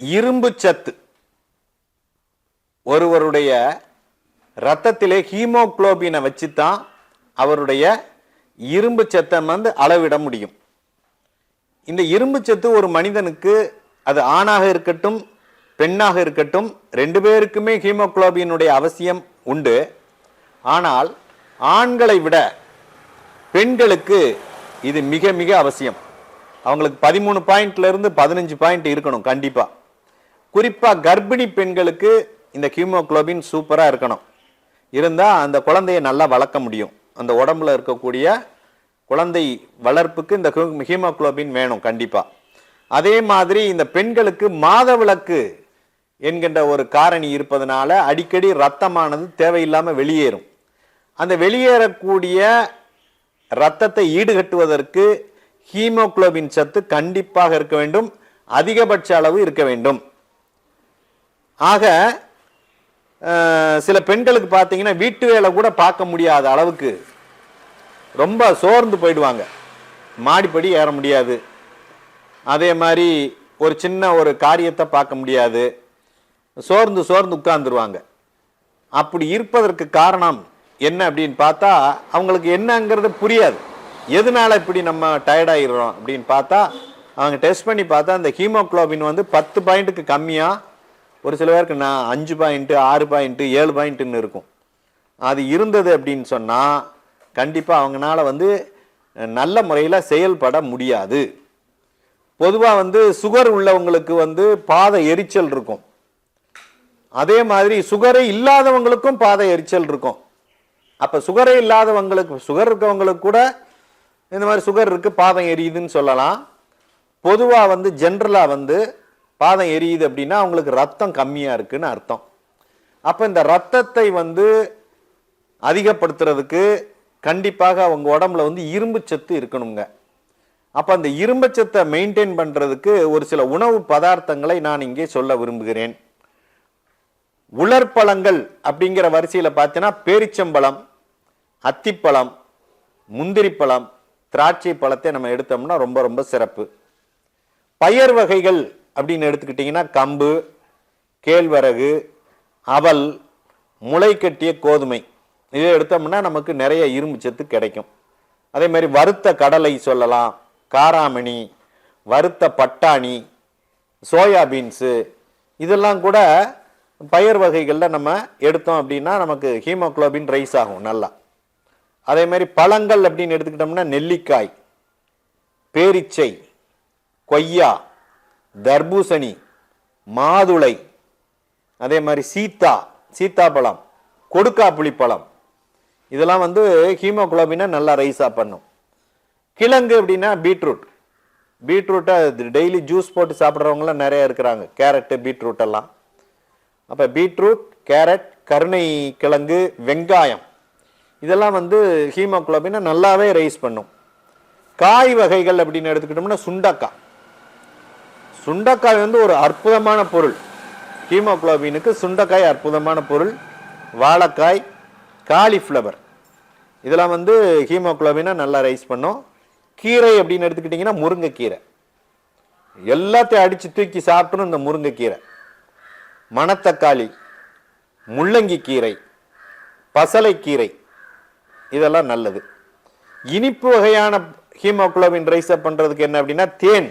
இரும்பு சத்து. ஒருவருடைய ரத்தத்திலே ஹீமோக்ளோபினை வச்சு தான் அவருடைய இரும்பு சத்தை வந்து அளவிட முடியும். இந்த இரும்பு சத்து ஒரு மனிதனுக்கு அது ஆணாக இருக்கட்டும் பெண்ணாக இருக்கட்டும் ரெண்டு பேருக்குமே ஹீமோகுளோபினுடைய அவசியம் உண்டு. ஆனால் ஆண்களை விட பெண்களுக்கு இது மிக மிக அவசியம். அவங்களுக்கு பதிமூணு பாயிண்ட்லேருந்து பதினஞ்சு பாயிண்ட் இருக்கணும் கண்டிப்பாக குறிப்பாக கர்ப்பிணி பெண்களுக்கு இந்த ஹீமோகுளோபின் சூப்பராக இருக்கணும். இருந்தால் அந்த குழந்தையை நல்லா வளர்க்க முடியும். அந்த உடம்புல இருக்கக்கூடிய குழந்தை வளர்ப்புக்கு இந்த ஹீமோகுளோபின் வேணும் கண்டிப்பாக அதே மாதிரி இந்த பெண்களுக்கு மாதவிளக்கு என்கின்ற ஒரு காரணி இருப்பதனால அடிக்கடி ரத்தமானது தேவையில்லாமல் வெளியேறும். அந்த வெளியேறக்கூடிய ரத்தத்தை ஈடுகட்டுவதற்கு ஹீமோகுளோபின் சத்து கண்டிப்பாக இருக்க வேண்டும். அதிகபட்ச அளவு இருக்க வேண்டும். ஆக சில பெண்களுக்கு பார்த்தீங்கன்னா வீட்டு வேலை கூட பார்க்க முடியாத அளவுக்கு ரொம்ப சோர்ந்து போயிடுவாங்க. மாடிப்படி ஏற முடியாது. அதே மாதிரி ஒரு சின்ன ஒரு காரியத்தை பார்க்க முடியாது. சோர்ந்து சோர்ந்து உட்கார்ந்துருவாங்க. அப்படி இருப்பதற்கு காரணம் என்ன அப்படின்னு பார்த்தா அவங்களுக்கு என்னங்கிறது புரியாது. எதனால இப்படி நம்ம டயர்டாகிடுறோம் அப்படின்னு பார்த்தா அவங்க டெஸ்ட் பண்ணி பார்த்தா அந்த ஹீமோகுளோபின் வந்து பத்து பாயிண்ட்டுக்கு கம்மியாக ஒரு சில பேருக்கு நான் அஞ்சு பாயிண்ட்டு ஆறு பாயிண்ட்டு ஏழு பாயிண்ட்டுன்னு இருக்கும். அது இருந்தது அப்படின்னு சொன்னால் கண்டிப்பாக அவங்கனால வந்து நல்ல முறையில் செயல்பட முடியாது. பொதுவாக வந்து சுகர் உள்ளவங்களுக்கு வந்து பாத எரிச்சல் இருக்கும். அதே மாதிரி சுகரை இல்லாதவங்களுக்கும் பாத எரிச்சல் இருக்கும். அப்போ சுகரே இல்லாதவங்களுக்கு சுகர் இருக்கவங்களுக்கு கூட இந்த மாதிரி சுகர் இருக்குது பாதம் எரியுதுன்னு சொல்லலாம். பொதுவாக வந்து ஜென்ரலாக வந்து பாதம் எரியுது அப்படின்னா அவங்களுக்கு ரத்தம் கம்மியாக இருக்குன்னு அர்த்தம். அப்போ இந்த ரத்தத்தை வந்து அதிகப்படுத்துறதுக்கு கண்டிப்பாக அவங்க உடம்புல வந்து இரும்பு சத்து இருக்கணுங்க. அப்போ அந்த இரும்பு சத்தை மெயின்டைன் பண்ணுறதுக்கு ஒரு சில உணவு பதார்த்தங்களை நான் இங்கே சொல்ல விரும்புகிறேன். உலர்பழங்கள் அப்படிங்கிற வரிசையில் பார்த்தீங்கன்னா பேரிச்சம்பழம் அத்திப்பழம் முந்திரிப்பழம் திராட்சை பழத்தை நம்ம எடுத்தோம்னா ரொம்ப ரொம்ப சிறப்பு. பயர் வகைகள் அப்படின்னு எடுத்துக்கிட்டிங்கன்னா கம்பு கேழ்வரகு அவல் முளை கட்டிய கோதுமை. இதை எடுத்தோம்னா நமக்கு நிறைய இரும்பு சத்து கிடைக்கும். அதே மாதிரி வறுத்த கடலை சொல்லலாம் காராமணி வறுத்த பட்டாணி சோயாபீன்ஸு இதெல்லாம் கூட பயிர் வகைகளில் நம்ம எடுத்தோம் அப்படின்னா நமக்கு ஹீமோக்ளோபின் ரைஸ் ஆகும் நல்லா. அதே மாதிரி பழங்கள் அப்படின்னு எடுத்துக்கிட்டோம்னா நெல்லிக்காய் பேரிச்சை கொய்யா தர்பூசணி மாதுளை அதே மாதிரி சீத்தா சீத்தாப்பழம் கொடுக்காப்புளி பழம். இதெல்லாம் வந்து ஹீமோகுளோபினை நல்லா ரைஸாக பண்ணும். கிழங்கு அப்படின்னா பீட்ரூட். பீட்ரூட்டை டெய்லி ஜூஸ் போட்டு சாப்பிட்றவங்களாம் நிறைய இருக்கிறாங்க. கேரட்டு பீட்ரூட் எல்லாம். அப்போ பீட்ரூட் கேரட் கருணை கிழங்கு வெங்காயம். இதெல்லாம் வந்து ஹீமோகுளோபினை நல்லாவே ரைஸ் பண்ணும். காய் வகைகள் அப்படின்னு எடுத்துக்கிட்டோம்னா சுண்டக்காய். சுண்டக்காய் வந்து ஒரு அற்புதமான பொருள். ஹீமோக்ளோபினுக்கு சுண்டக்காய் அற்புதமான பொருள். வாழைக்காய் காலிஃப்ளவர். இதெல்லாம் வந்து ஹீமோகுளோபினை நல்லா ரைஸ் பண்ணும். கீரை அப்படின்னு எடுத்துக்கிட்டிங்கன்னா முருங்கைக்கீரை. எல்லாத்தையும் அடித்து தூக்கி சாப்பிட்ணும் இந்த முருங்கைக்கீரை. மணத்தக்காளி முள்ளங்கி கீரை பசலைக்கீரை. இதெல்லாம் நல்லது. இனிப்பு வகையான ஹீமோகுளோபின் ரைஸ் பண்ணுறதுக்கு என்ன அப்படின்னா தேன்.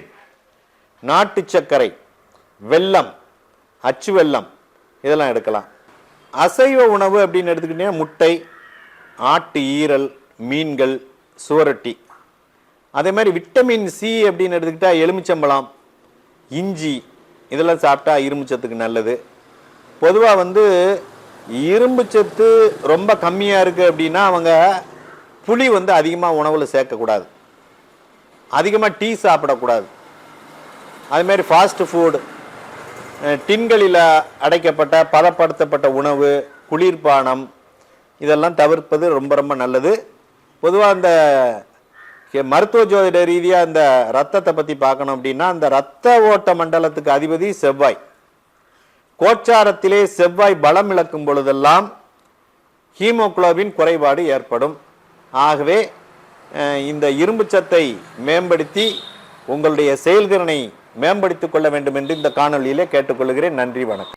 நாட்டு சர்க்கரை வெல்லம் அச்சு வெல்லம் இதெல்லாம் எடுக்கலாம். அசைவ உணவு அப்படின்னு எடுத்துக்கிட்டீங்கன்னா முட்டை ஆட்டு ஈரல் மீன்கள் சுவரொட்டி. அதே மாதிரி விட்டமின் சி அப்படின்னு எடுத்துக்கிட்டால் எலுமிச்சம்பழம் இஞ்சி இதெல்லாம் சாப்பிட்டா இரும்புச்சத்துக்கு நல்லது. பொதுவாக வந்து இரும்புச்சத்து ரொம்ப கம்மியாக இருக்குது அப்படின்னா அவங்க புளி வந்து அதிகமாக உணவில் சேர்க்கக்கூடாது. அதிகமாக டீ சாப்பிடக்கூடாது. அதுமாரி ஃபாஸ்ட் ஃபுட் டின்களில் அடைக்கப்பட்ட பதப்படுத்தப்பட்ட உணவு குளிர்பானம் இதெல்லாம் தவிர்ப்பது ரொம்ப ரொம்ப நல்லது. பொதுவாக அந்த மருத்துவ ஜோதிட ரீதியாக இந்த ரத்தத்தை பற்றி பார்க்கணும் அப்படின்னா அந்த ரத்த ஓட்ட மண்டலத்துக்கு அதிபதி செவ்வாய். கோச்சாரத்திலே செவ்வாய் பலம் இழக்கும் பொழுதெல்லாம் ஹீமோக்ளோபின் குறைபாடு ஏற்படும். ஆகவே இந்த இரும்பு சத்தை மேம்படுத்தி உங்களுடைய செயல்திறனை மேம்படுத்திக் கொள்ள வேண்டும் என்று இந்த காணொலியிலே கேட்டுக்கொள்கிறேன். நன்றி வணக்கம்.